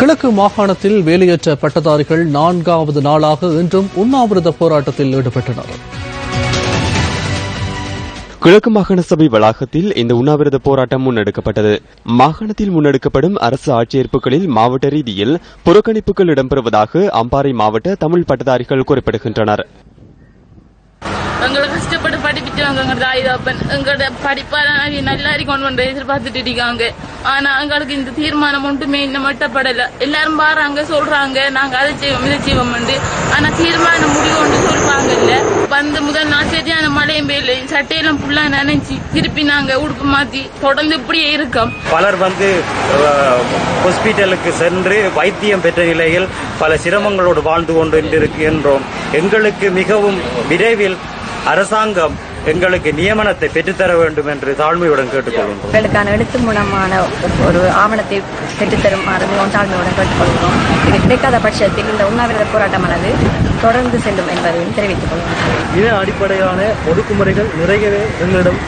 கிழக்கு மாகாணத்தில் வேலையற்ற பட்டதாரிகள் நான்காவது நாளாக இன்றும் உண்ணாவிரத போராட்டத்தில் ஈடுபட்டனர். கிழக்கு மாகாண சபை வளாகத்தில் இந்த உண்ணாவிரத போராட்டம் முன்னெடுக்கப்பட்டது. மாகாணத்தில் முன்னெடுக்கப்படும் அரசு ஆட்சேர்ப்புகளில் மாவட்ட ரீதியில் புறக்கணிப்புகள் இடம்பெறுவதாக அம்பாறை மாவட்ட தமிழ் பட்டதாரிகள் குறிப்பிடுகின்றனர். எங்களை கஷ்டப்பட்டு படிப்பிச்சாங்க தாயுதாப்பன் எங்களோட படிப்பாளி நல்லா கொண்டு வந்து எதிர்பார்த்துட்டு இருக்காங்க. ஆனா எங்களுக்கு இந்த தீர்மானம் ஒன்றுமே இன்னும் மட்டப்படல எல்லாரும் பாருங்க சொல்றாங்க நாங்க அதை செய்வோம் இதை செய்வோம் ஆனா தீர்மானம் முடிவுன்னு சொல்றாங்க இல்ல வந்த முதல் நாள் சரியான மழையும் பெய்யல சட்டையெல்லாம் ஃபுல்லா நினைச்சு திருப்பி நாங்க உடுப்பு மாத்தி தொடர்ந்து இப்படியே இருக்கோம். பலர் வந்து ஹாஸ்பிட்டலுக்கு சென்று வைத்தியம் பெற்ற நிலையில் பல சிரமங்களோடு வாழ்ந்து கொண்டு என்றோம் எங்களுக்கு மிகவும் விரைவில் அரசாங்கம் எங்களுக்கு நியமனத்தை பெற்றுத்தர வேண்டும் என்று தாழ்மையுடன் கேட்டுக்கொள்கின்றோம் எங்களுக்கான எழுத்து மூலமான ஒரு ஆவணத்தை பெற்றுத்தருமாறு மிகவும் தாழ்மையுடன் கேட்டுக்கொள்கிறோம். இது கிடைக்காத பட்சத்தில் இந்த உண்ணாவிரத போராட்டமானது தொடர்ந்து செல்லும் என்பதையும் தெரிவித்துக் கொள்கிறோம். இன அடிப்படையான ஒடுக்குமுறைகள் நிறையவே எங்களிடம்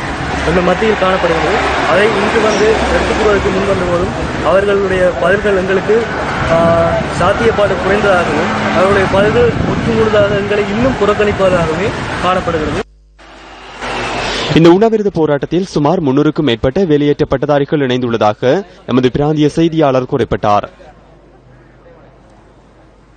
எங்கள் மத்தியில் காணப்படுகிறது. அதை இன்று வந்து எடுத்துக்கூறுவதற்கு முன் வந்த போதும் அவர்களுடைய பதில்கள் எங்களுக்கு சாத்தியப்பாடு குறைந்ததாகவும் அவருடைய பதில்கள் ஒற்றுமுழுதாதங்களை இன்னும் புறக்கணிப்பதாகவே காணப்படுகிறது. இந்த உண்ணாவிரத போராட்டத்தில் சுமார் முன்னூறுக்கும் மேற்பட்ட வெளியேற்றப்பட்டதாரிகள் பட்டதாரிகள் இணைந்துள்ளதாக எமது பிராந்திய செய்தியாளர் குறிப்பிட்டார்.